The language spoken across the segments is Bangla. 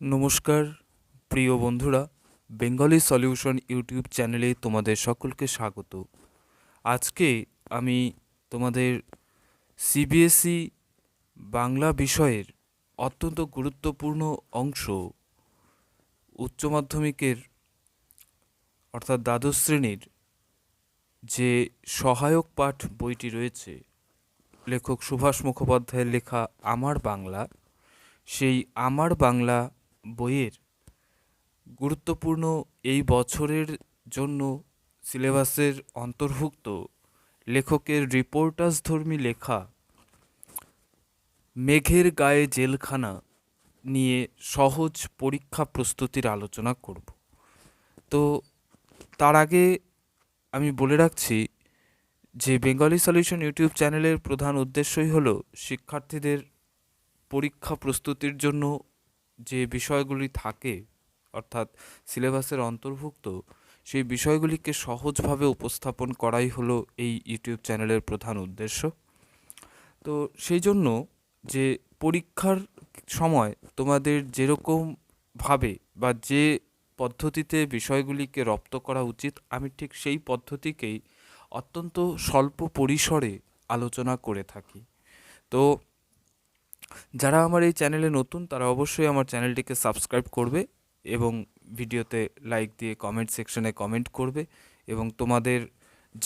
নমস্কার, প্রিয় বন্ধুরা, বেঙ্গলি সলিউশন ইউটিউব চ্যানেলে তোমাদের সকলকে স্বাগত। আজকে আমি তোমাদের সিবিএসই বাংলা বিষয়ের অত্যন্ত গুরুত্বপূর্ণ অংশ উচ্চ মাধ্যমিকের অর্থাৎ দ্বাদশ শ্রেণির যে সহায়ক পাঠ বইটি রয়েছে, লেখক সুভাষ মুখোপাধ্যায়ের লেখা আমার বাংলা, সেই আমার বাংলা বইয়ের গুরুত্বপূর্ণ এই বছরের জন্য সিলেবাসের অন্তর্ভুক্ত লেখকের রিপোর্টাস ধর্মী লেখা মেঘের গায়ে জেলখানা নিয়ে সহজ পরীক্ষা প্রস্তুতির আলোচনা করব। তো তার আগে আমি বলে রাখছি যে বেঙ্গলি সলিউশন ইউটিউব চ্যানেলের প্রধান উদ্দেশ্যই হলো শিক্ষার্থীদের পরীক্ষা প্রস্তুতির জন্য যে বিষয়গুলি থাকে, অর্থাৎ সিলেবাসের অন্তর্ভুক্ত, সেই বিষয়গুলিকে সহজভাবে উপস্থাপন করাই হলো এই ইউটিউব চ্যানেলের প্রধান উদ্দেশ্য। তো সেই জন্য যে পরীক্ষার সময় তোমাদের যেরকমভাবে বা যে পদ্ধতিতে বিষয়গুলিকে রপ্ত করা উচিত, আমি ঠিক সেই পদ্ধতিকেই অত্যন্ত স্বল্প পরিসরে আলোচনা করে থাকি। তো যারা আমার এই চ্যানেলে নতুন, তারা অবশ্যই আমার চ্যানেলটিকে সাবস্ক্রাইব করবে এবং ভিডিওতে লাইক দিয়ে কমেন্ট সেকশনে কমেন্ট করবে এবং তোমাদের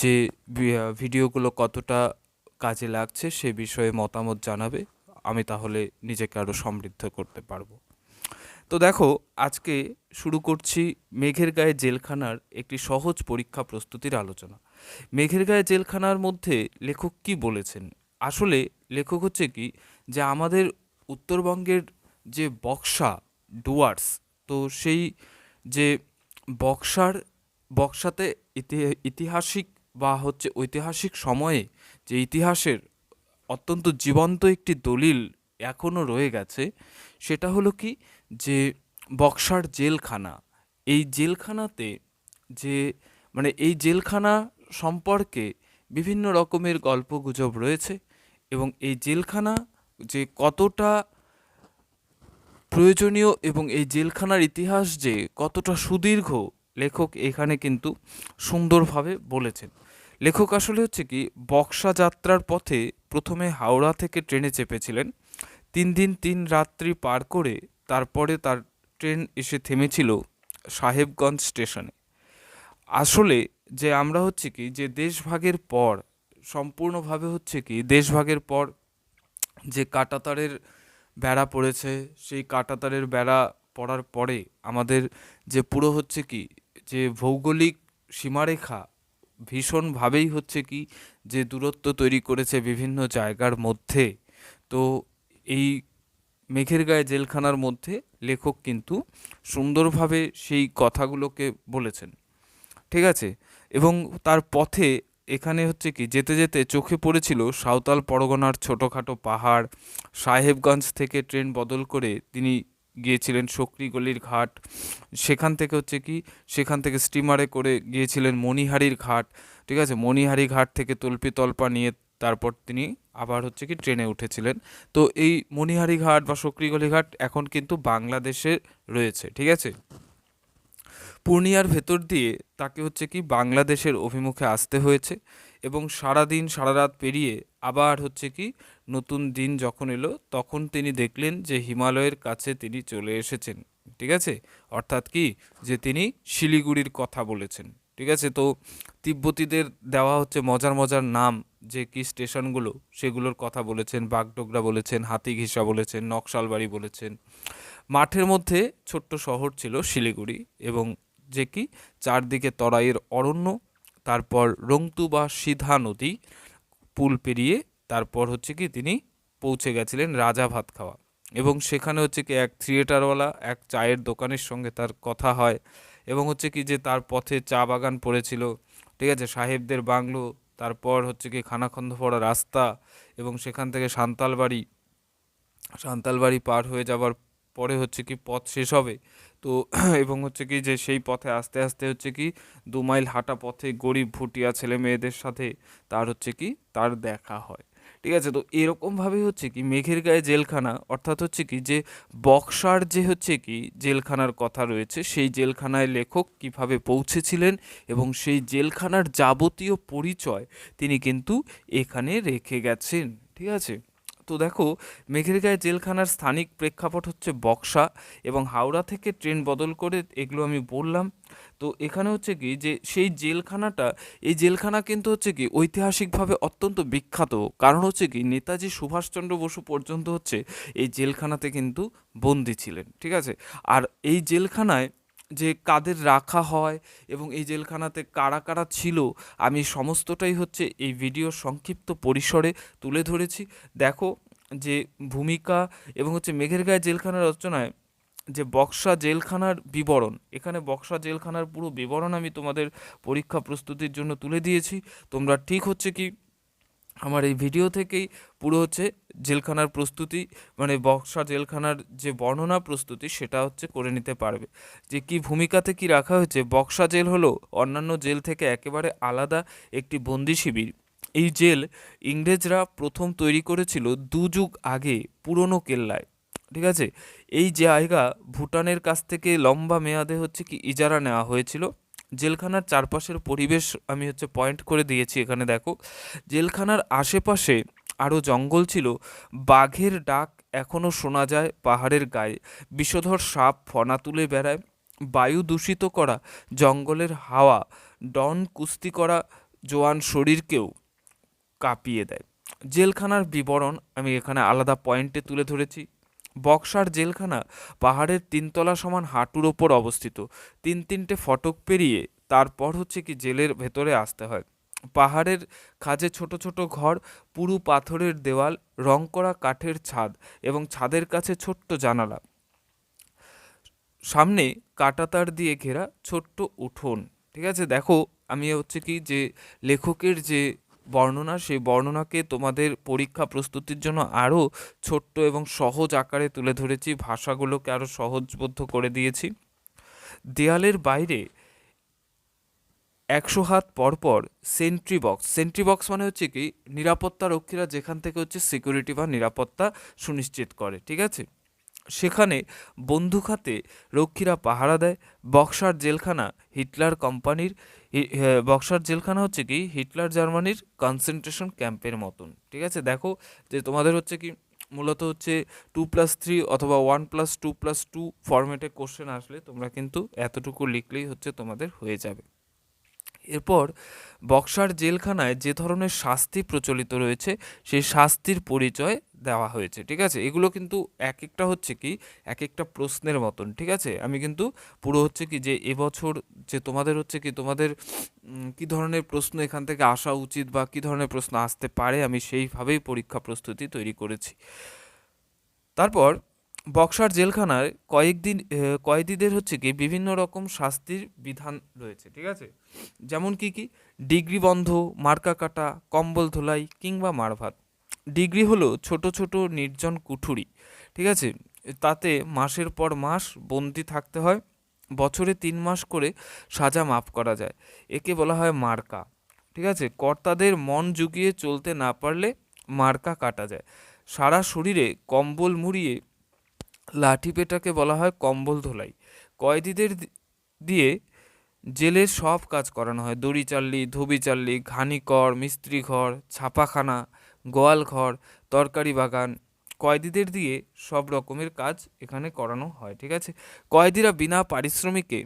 যে ভিডিওগুলো কতটা কাজে লাগছে সে বিষয়ে মতামত জানাবে, আমি তাহলে নিজেকে আরও সমৃদ্ধ করতে পারব। তো দেখো, আজকে শুরু করছি মেঘের গায়ে জেলখানার একটি সহজ পরীক্ষা প্রস্তুতির আলোচনা। মেঘের গায়ে জেলখানার মধ্যে লেখক কি বলেছেন? আসলে লেখক হচ্ছে কি যে আমাদের উত্তরবঙ্গের যে বক্সা, ডুয়ার্স, তো সেই যে বক্সার, বক্সাতে ইতি- ইতিহাসিক বা হচ্ছে ঐতিহাসিক সময়ে যে ইতিহাসের অত্যন্ত জীবন্ত একটি দলিল এখনও রয়ে গেছে, সেটা হলো কি? যে বক্সার জেলখানা। এই জেলখানাতে যে মানে এই জেলখানা সম্পর্কে বিভিন্ন রকমের গল্পগুজব রয়েছে এবং এই জেলখানা যে কতটা প্রয়োজনীয় এবং এই জেলখানার ইতিহাস যে কতটা সুদীর্ঘ লেখক এখানে কিন্তু সুন্দরভাবে বলেছেন। লেখক আসলে হচ্ছে কি, বক্সা যাত্রার পথে প্রথমে হাওড়া থেকে ট্রেনে চেপেছিলেন। তিন দিন তিন রাত্রি পার করে তারপরে তার ট্রেন এসে থেমেছিল সাহেবগঞ্জ স্টেশনে। আসলে যে আমরা হচ্ছে কি, যে দেশভাগের পর, সম্পূর্ণভাবে হচ্ছে কি, দেশভাগের পর যে কাটাতারের বেড়া পড়েছে, সেই কাটাতারের বেড়া পড়ার পরে আমাদের যে পুরো হচ্ছে কি, যে ভৌগোলিক সীমারেখা ভীষণভাবেই হচ্ছে কি, যে দূরত্ব তৈরি করেছে বিভিন্ন জায়গার মধ্যে। তো এই মেঘের গায়ে জেলখানার মধ্যে লেখক কিন্তু সুন্দরভাবে সেই কথাগুলোকে বলেছেন। ঠিক আছে? এবং তার পথে এখানে হচ্ছে কি, যেতে যেতে চোখে পড়েছিল সাঁওতাল পরগনার ছোটোখাটো পাহাড়। সাহেবগঞ্জ থেকে ট্রেন বদল করে তিনি গিয়েছিলেন সকরিগলির ঘাট। সেখান থেকে হচ্ছে কি, সেখান থেকে স্টিমারে করে গিয়েছিলেন মণিহারির ঘাট। ঠিক আছে? মণিহারি ঘাট থেকে তল্পি তল্পা নিয়ে তারপর তিনি আবার হচ্ছে কি ট্রেনে উঠেছিলেন। তো এই মণিহারি ঘাট বা সকরিগলি ঘাট এখন কিন্তু বাংলাদেশে রয়েছে। ঠিক আছে? পূর্ণিয়ার ভেতর দিয়ে তাকে হচ্ছে কি বাংলাদেশের অভিমুখে আসতে হয়েছে এবং সারা দিন সারা রাত পেরিয়ে আবার হচ্ছে কি নতুন দিন যখন এলো, তখন তিনি দেখলেন যে হিমালয়ের কাছে তিনি চলে এসেছেন। ঠিক আছে? অর্থাৎ কি? যে তিনি শিলিগুড়ির কথা বলেছেন। ঠিক আছে? তো তিব্বতীদের দেওয়া হচ্ছে মজার মজার নাম যে কি স্টেশনগুলো, সেগুলোর কথা বলেছেন। বাগডোগরা বলেছেন, হাতিঘিসা বলেছেন, নকশালবাড়ি বলেছেন। মাঠের মধ্যে ছোট্ট শহর ছিল শিলিগুড়ি এবং যে কি? চারদিকে তরাইয়ের অরণ্য, তারপর রংতু বা সিধা নদী, পুল পেরিয়ে তারপর হচ্ছে কি তিনি পৌঁছে গেছিলেন রাজা ভাত খাওয়া। এবং সেখানে হচ্ছে কি এক থিয়েটারওয়ালা, এক চায়ের দোকানের সঙ্গে তার কথা হয়। এবং হচ্ছে কি যে তার পথে চা বাগান পড়েছিল, ঠিক আছে? সাহেবদের বাংলো, তারপর হচ্ছে কি খানাখন্দ পড়া রাস্তা এবং সেখান থেকে সান্তালবাড়ি সান্তালবাড়ি পার হয়ে যাবার পরে হচ্ছে কি পথ শেষ হবে। তো এবং হচ্ছে কি যে সেই পথে আস্তে আস্তে হচ্ছে কি দু মাইল হাঁটা পথে গরিব ভুটিয়া ছেলে মেয়েদের সাথে তার হচ্ছে কি তার দেখা হয়। ঠিক আছে? তো এরকমভাবে হচ্ছে কি মেঘের গায়ে জেলখানা, অর্থাৎ হচ্ছে কি যে বক্সার যে হচ্ছে কি জেলখানার কথা রয়েছে, সেই জেলখানায় লেখক কীভাবে পৌঁছেছিলেন এবং সেই জেলখানার যাবতীয় পরিচয় তিনি কিন্তু এখানে রেখে গেছেন। ঠিক আছে? তো দেখো মেঘের গায়ে জেলখানার স্থানিক প্রেক্ষাপট হচ্ছে বক্সা এবং হাওড়া থেকে ট্রেন বদল করে এগুলো আমি বললাম। তো এখানে হচ্ছে কি যে সেই জেলখানাটা, এই জেলখানা কিন্তু হচ্ছে কি ঐতিহাসিকভাবে অত্যন্ত বিখ্যাত। কারণ হচ্ছে কি নেতাজি সুভাষচন্দ্র বসু পর্যন্ত হচ্ছে এই জেলখানাতে কিন্তু বন্দি ছিলেন, ঠিক আছে? আর এই জেলখানায় যে কাদের রাখা হয় এবং এই জেলখানাতে কারা কারা ছিল, আমি সমস্তটাই হচ্ছে এই ভিডিওর সংক্ষিপ্ত পরিসরে তুলে ধরেছি। দেখো যে ভূমিকা এবং হচ্ছে মেঘের গায়ে জেলখানার রচনায় যে বক্সা জেলখানার বিবরণ, এখানে বক্সা জেলখানার পুরো বিবরণ আমি তোমাদের পরীক্ষা প্রস্তুতির জন্য তুলে দিয়েছি। তোমরা ঠিক হচ্ছে কি? আমার এই ভিডিও থেকেই পুরো হচ্ছে জেলখানার প্রস্তুতি মানে বক্সা জেলখানার যে বর্ণনা প্রস্তুতি সেটা হচ্ছে করে নিতে পারবে। যে কি ভূমিকাতে কি রাখা হয়েছে? বক্সা জেল হলো অন্যান্য জেল থেকে একেবারে আলাদা একটি বন্দি শিবির। এই জেল ইংরেজরা প্রথম তৈরি করেছিল দু যুগ আগে পুরনো কেল্লায়। ঠিক আছে? এই জায়গা ভুটানের কাছ থেকে লম্বা মেয়াদে হচ্ছে কি ইজারা নেওয়া হয়েছিল। জেলখানার চারপাশের পরিবেশ আমি হচ্ছে পয়েন্ট করে দিয়েছি এখানে, দেখো। জেলখানার আশেপাশে আরও জঙ্গল ছিল, বাঘের ডাক এখনও শোনা যায় পাহাড়ের গায়ে। বিষধর সাপ ফনা তুলে বেড়ায়, বায়ু দূষিত করা জঙ্গলের হাওয়া, ডন কুস্তি করা জোয়ান শরীরকেও কাঁপিয়ে দেয়। জেলখানার বিবরণ আমি এখানে আলাদা পয়েন্টে তুলে ধরেছি। বক্সার জেলখানা পাহাড়ের তিনতলা সমান হাঁটুর ওপর অবস্থিত। তিন তিনটে ফটক পেরিয়ে তারপর হচ্ছে কি জেলের ভেতরে আসতে হয়। পাহাড়ের খাজে ছোট ছোট ঘর, পুরু পাথরের দেওয়াল, রং করা কাঠের ছাদ এবং ছাদের কাছে ছোট্ট জানালা। সামনে কাটাতার দিয়ে ঘেরা ছোট্ট উঠোন। ঠিক আছে? দেখো, আমি হচ্ছে কি যে লেখকের যে বর্ণনা, সেই বর্ণনাকে তোমাদের পরীক্ষা প্রস্তুতির জন্য আরও ছোট্ট এবং সহজ আকারে তুলে ধরেছি, ভাষাগুলোকে আরও সহজবদ্ধ করে দিয়েছি। দেয়ালের বাইরে একশো হাত পরপর সেন্ট্রি বক্স সেন্ট্রি বক্স মানে হচ্ছে কি নিরাপত্তা রক্ষীরা যেখান থেকে হচ্ছে সিকিউরিটি বা নিরাপত্তা সুনিশ্চিত করে, ঠিক আছে? সেখানে বন্দুক রক্ষীরা পাহারা দেয়। বক্সার জেলখানা হিটলার কোম্পানির বক্সার জেলখানা হচ্ছে কি হিটলার জার্মানির কনসেন্ট্রেশন ক্যাম্পের মতন। ঠিক আছে? দেখো যে তোমাদের হচ্ছে কি মূলত হচ্ছে টু প্লাস থ্রি অথবা one plus two plus two ফরম্যাটে কোশ্চেন আসলে তোমরা কিন্তু এতটুকু লিখলেই হচ্ছে তোমাদের হয়ে যাবে। এরপর বক্সার জেলখানায় যে ধরনের শাস্তি প্রচলিত রয়েছে, সেই শাস্তির পরিচয় দেওয়া হয়েছে, ঠিক আছে? এগুলো কিন্তু এক একটা হচ্ছে কি এক একটা প্রশ্নের মতন, ঠিক আছে? আমি কিন্তু পুরো হচ্ছে কি যে এবছর যে তোমাদের হচ্ছে কি তোমাদের কি ধরনের প্রশ্ন এখান থেকে আসা উচিত বা কি ধরনের প্রশ্ন আসতে পারে, আমি সেইভাবেই পরীক্ষা প্রস্তুতি তৈরি করেছি। তারপর, বক্সার জেলখানায় কয়েকদিন কয়েদিদের হচ্ছে কি বিভিন্ন রকম শাস্তির বিধান রয়েছে, ঠিক আছে? যেমন কি কি? ডিগ্রি বন্ধ, মার্কা কাটা, কম্বল ধোলাই কিংবা মারভাত ডিগ্রি হলো ছোট ছোট নির্জন কুঠুরি, ঠিক আছে? তাতে মাসের পর মাস বন্দি থাকতে হয়, বছরে তিন মাস করে সাজা মাফ করা যায়, একে বলা হয় মার্কা, ঠিক আছে? কর্তাদের মন জুগিয়ে চলতে না পারলে মার্কা কাটা যায়। সারা শরীরে কম্বল মুড়িয়ে লাঠি পেটাকে বলা হয় কম্বল ধোলাই, কয়েদিদের দিয়ে জেলের সব কাজ করানো হয়, দড়ি চাল্লি, ধোবি চাল্লি ঘানিকর মিস্ত্রি ঘর, ছাপাখানা গোয়াল ঘর, তরকারি বাগান, কয়েদিদের দিয়ে সব রকমের কাজ এখানে করানো হয়, ঠিক আছে? কয়েদিরা বিনা পারিশ্রমিকে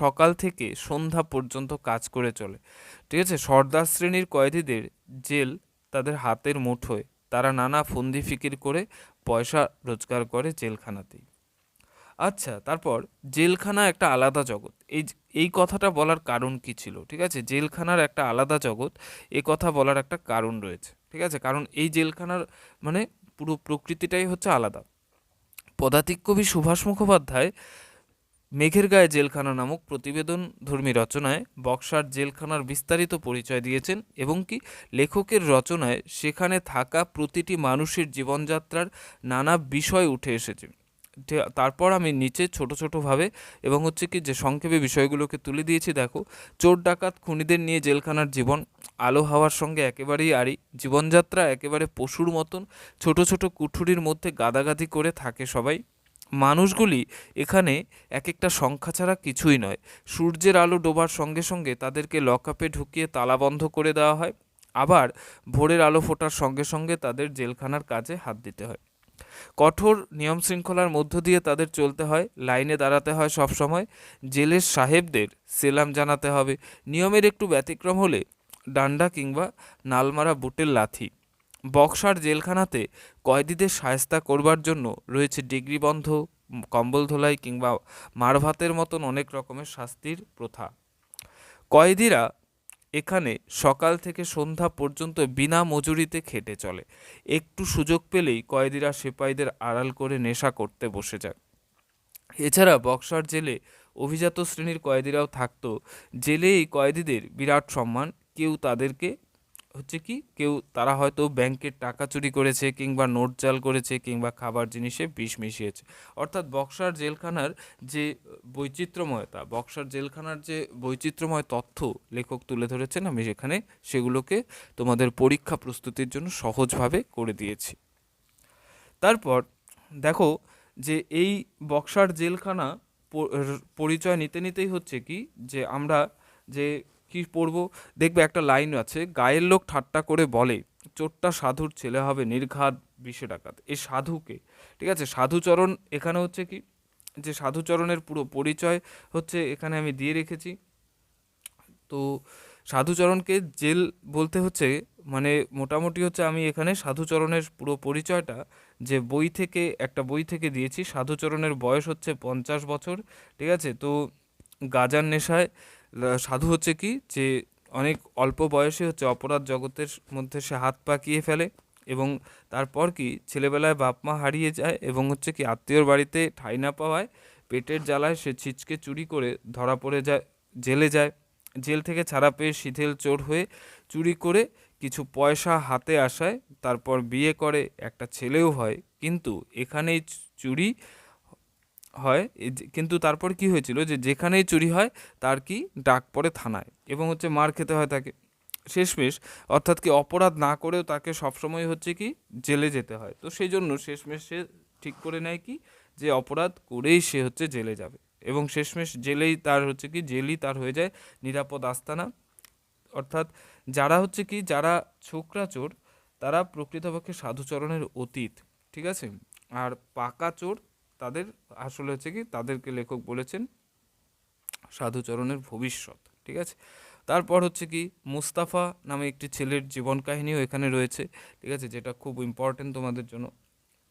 সকাল থেকে সন্ধ্যা পর্যন্ত কাজ করে চলে, ঠিক আছে? সর্দার শ্রেণির কয়েদিদের জেল তাদের হাতের মুঠোয়, তারা নানা ফন্দি ফিকির করে পয়সা রোজগার করে জেলখানাতেই। আচ্ছা তারপর জেলখানা একটা আলাদা জগৎ। এই এই কথাটা বলার কারণ কি ছিল, ঠিক আছে? জেলখানার একটা আলাদা জগৎ, এ কথা বলার একটা কারণ রয়েছে, ঠিক আছে? কারণ এই জেলখানার মানে পুরো প্রকৃতিটাই হচ্ছে আলাদা। পদাতিক কবি সুভাষ মুখোপাধ্যায় মেঘের গায়ে জেলখানা নামক প্রতিবেদন ধর্মী রচনায় বক্সার জেলখানার বিস্তারিত পরিচয় দিয়েছেন এবং কি লেখকের রচনায় সেখানে থাকা প্রতিটি মানুষের জীবনযাত্রার নানা বিষয় উঠে এসেছে। তারপর আমি নিচে ছোট ছোটোভাবে এবং হচ্ছে কি যে সংক্ষেপে বিষয়গুলোকে তুলে দিয়েছি, দেখো। চোর ডাকাত খুনিদের নিয়ে জেলখানার জীবন, আলো হাওয়ার সঙ্গে একেবারেই আড়ি। জীবনযাত্রা একেবারে পশুর মতন, ছোট ছোট কুঠুরির মধ্যে গাদাগাদি করে থাকে সবাই। মানুষগুলি এখানে এক একটা সংখ্যা ছাড়া কিছুই নয়। সূর্যের আলো ডোবার সঙ্গে সঙ্গে তাদেরকে লকআপে ঢুকিয়ে তালাবন্ধ করে দেওয়া হয়। আবার ভোরের আলো ফোটার সঙ্গে সঙ্গে তাদের জেলখানার কাজে হাত দিতে হয়। কঠোর নিয়ম শৃঙ্খলার মধ্য দিয়ে তাদের চলতে হয়, লাইনে দাঁড়াতে হয় সব সময়। জেলের সাহেবদের সেলাম জানাতে হবে। নিয়মের একটু ব্যতিক্রম হলে ডান্ডা কিংবা নালমারা বুটের লাথি। বক্সার জেলখানাতে কয়েদিদের সায়স্তা করবার জন্য রয়েছে ডিগ্রি বন্ধ, কম্বল ধোলাই কিংবা মারভাতের মতন অনেক রকমের শাস্তির প্রথা। কয়েদিরা এখানে সকাল থেকে সন্ধ্যা পর্যন্ত বিনা মজুরিতে খেটে চলে। একটু সুযোগ পেলেই কয়েদিরা সিপাহীদের আড়াল করে নেশা করতে বসে যায়। এছাড়া বক্সার জেলে অভিজাত শ্রেণির কয়েদিরাও থাকত। জেলে এই কয়েদিদের বিরাট সম্মান, কেউ তাদেরকে হচ্ছে কি, কেউ তারা হয়তো ব্যাংকের টাকা চুরি করেছে কিংবা নোট জাল করেছে কিংবা খাবার জিনিসে বিষ মিশিয়েছে। অর্থাৎ বক্সার জেলখানার যে বৈচিত্র্যময়তা, বক্সার জেলখানার যে বৈচিত্র্যময় তথ্য লেখক তুলে ধরেছেন, আমি সেখানে সেগুলোকে তোমাদের পরীক্ষা প্রস্তুতির জন্য সহজভাবে করে দিয়েছি। তারপর দেখো যে এই বক্সার জেলখানা পরিচয় নিতে নিতেই হচ্ছে কি, যে আমরা যে কি পড়ব? দেখবে একটা লাইন আছে, গায়ের লোক ঠাট্টা করে বলে চোরটা সাধুর ছেলে হবে নির্ঘাত বিশে ডাকাত। এই সাধুকে, ঠিক আছে? সাধুচরণ এখানে হচ্ছে কি? যে সাধুচরণের পুরো পরিচয় হচ্ছে এখানে আমি দিয়ে রেখেছি। তো সাধুচরণকে জেল বলতে হচ্ছে মানে মোটামুটি হচ্ছে আমি এখানে সাধুচরণের পুরো পরিচয়টা যে বই থেকে, একটা বই থেকে দিয়েছি। সাধুচরণের বয়স হচ্ছে পঞ্চাশ বছর, ঠিক আছে? তো গাজার নেশায় সাধু হচ্ছে কি? যে অনেক অল্প বয়সে হচ্ছে অপরাধ জগতের মধ্যে সে হাত পাকিয়ে ফেলে এবং তারপর কি ছেলেবেলায় বাপ মা হারিয়ে যায় এবং হচ্ছে কি আত্মীয়র বাড়িতে ঠাঁই না পাওয়ায় পেটের জ্বালায় সে ছিচকে চুরি করে ধরা পড়ে যায়, জেলে যায়। জেল থেকে ছাড়া পেয়ে শিথিল চোর হয়ে চুরি করে কিছু পয়সা হাতে আসায় তারপর বিয়ে করে, একটা ছেলেও হয়। কিন্তু এখানেই চুরি হয় কিন্তু তারপর কি হয়েছিল যে যেখানেই চুরি হয়, তার কি ডাক পড়ে থানায় এবং হচ্ছে মার খেতে হয় তাকে। শেষমেশ, অর্থাৎ কি অপরাধ না করেও তাকে সবসময় হচ্ছে কি জেলে যেতে হয়। তো সেই জন্য শেষমেশ সে ঠিক করে নেয় কি যে অপরাধ করেই সে হচ্ছে জেলে যাবে এবং শেষমেশ জেলেই তার হচ্ছে কি জেলই তার হয়ে যায় নিরাপদ আস্তানা। অর্থাৎ যারা হচ্ছে কি যারা ছোকরা চোর, তারা প্রকৃতপক্ষে সাধুচরণের অতীত, ঠিক আছে? আর পাকা চোর তাদের আসলে হচ্ছে কি, তাদেরকে লেখক বলেছেন সাধুচরণের ভবিষ্যৎ, ঠিক আছে? তারপর হচ্ছে কি, মুস্তাফা নামে একটি ছেলের জীবন কাহিনীও এখানে রয়েছে, ঠিক আছে? যেটা খুব ইম্পর্টেন্ট তোমাদের জন্য,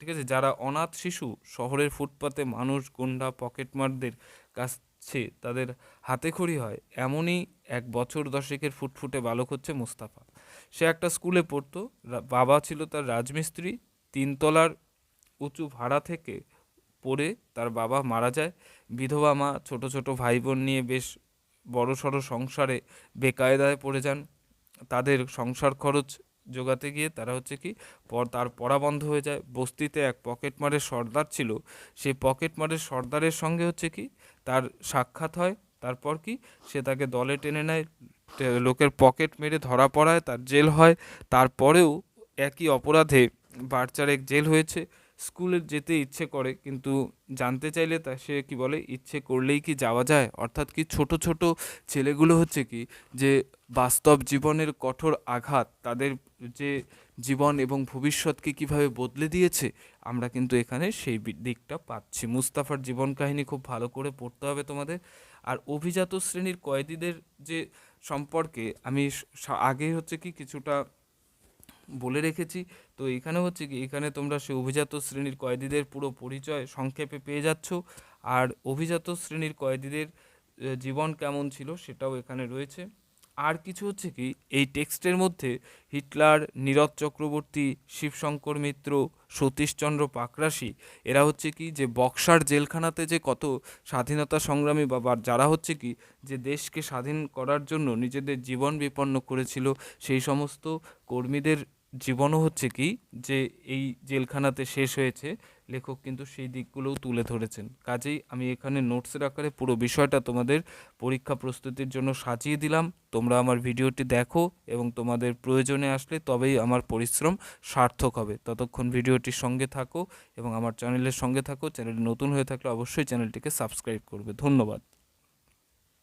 ঠিক আছে? যারা অনাথ শিশু শহরের ফুটপাতে মানুষ গুন্ডা পকেটমারদের কাছে তাদের হাতে খড়ি হয়, এমনই এক বছর দশেকের ফুটফুটে বালক হচ্ছে মুস্তাফা। সে একটা স্কুলে পড়তো বাবা ছিল তার রাজমিস্ত্রি, তিনতলার উঁচু ভাড়া থেকে পড়ে তার বাবা মারা যায়। বিধবা মা ছোট ছোট ভাই বোন নিয়ে বেশ বড় সড়ো সংসারে বেকায়দায় পড়ে যান। তাদের সংসার খরচ জোগাতে গিয়ে তারা হচ্ছে কি, পর তার পড়া বন্ধ হয়ে যায়। বস্তিতে এক পকেটমারের সর্দার ছিল। সেই পকেটমারের সর্দারের সঙ্গে হচ্ছে কি, তার সাক্ষাৎ হয়। তারপর কি, সে তাকে দলে টেনে নেয়। লোকের পকেট মেরে ধরা পড়ায়, তার জেল হয়। তারপরেও একই অপরাধে বারচারেক জেল হয়েছে। স্কুলে যেতে ইচ্ছে করে, কিন্তু জানতে চাইলে তা সে কি বলে, ইচ্ছে করলেই কি যাওয়া যায়? অর্থাৎ কি ছোট ছোট ছেলেগুলো হচ্ছে কি, যে বাস্তব জীবনের কঠোর আঘাত, তাদের যে জীবন এবং ভবিষ্যৎকে কীভাবে বদলে দিয়েছে, আমরা কিন্তু এখানে সেই দিকটা পাচ্ছি। মুস্তাফার জীবন কাহিনী খুব ভালো করে পড়তে হবে তোমাদের। আর অভিজাত শ্রেণির কয়েদিদের যে সম্পর্কে আমি আগেই হচ্ছে কি কিছুটা বলে রেখেছি। তো এখানে হচ্ছে কি, এখানে তোমরা সে অভিজাত শ্রেণির কয়েদিদের পুরো পরিচয় সংক্ষেপে পেয়ে যাচ্ছ। আর অভিজাত শ্রেণির কয়েদিদের জীবন কেমন ছিল সেটাও এখানে রয়েছে। আর কিছু হচ্ছে কি, এই টেক্সটের মধ্যে হিটলার নীরজ চক্রবর্তী, শিবশঙ্কর মিত্র, সতীশচন্দ্র পাকরাশি, এরা হচ্ছে কি, যে বক্সার জেলখানাতে যে কত স্বাধীনতা সংগ্রামী বা যারা হচ্ছে কি, যে দেশকে স্বাধীন করার জন্য নিজেদের জীবন বিপন্ন করেছিল, সেই সমস্ত কর্মীদের জীবনও হচ্ছে কি যে এই জেলখানাতে শেষ হয়েছে, লেখক কিন্তু সেই দিকগুলোও তুলে ধরেছেন। কাজেই আমি এখানে নোটসের আকারে পুরো বিষয়টা তোমাদের পরীক্ষা প্রস্তুতির জন্য সাজিয়ে দিলাম। তোমরা আমার ভিডিওটি দেখো এবং তোমাদের প্রয়োজনে আসলে তবেই আমার পরিশ্রম সার্থক হবে। ততক্ষণ ভিডিওটির সঙ্গে থাকো এবং আমার চ্যানেলের সঙ্গে থাকো। চ্যানেল নতুন হয়ে থাকলে অবশ্যই চ্যানেলটিকে সাবস্ক্রাইব করবে। ধন্যবাদ।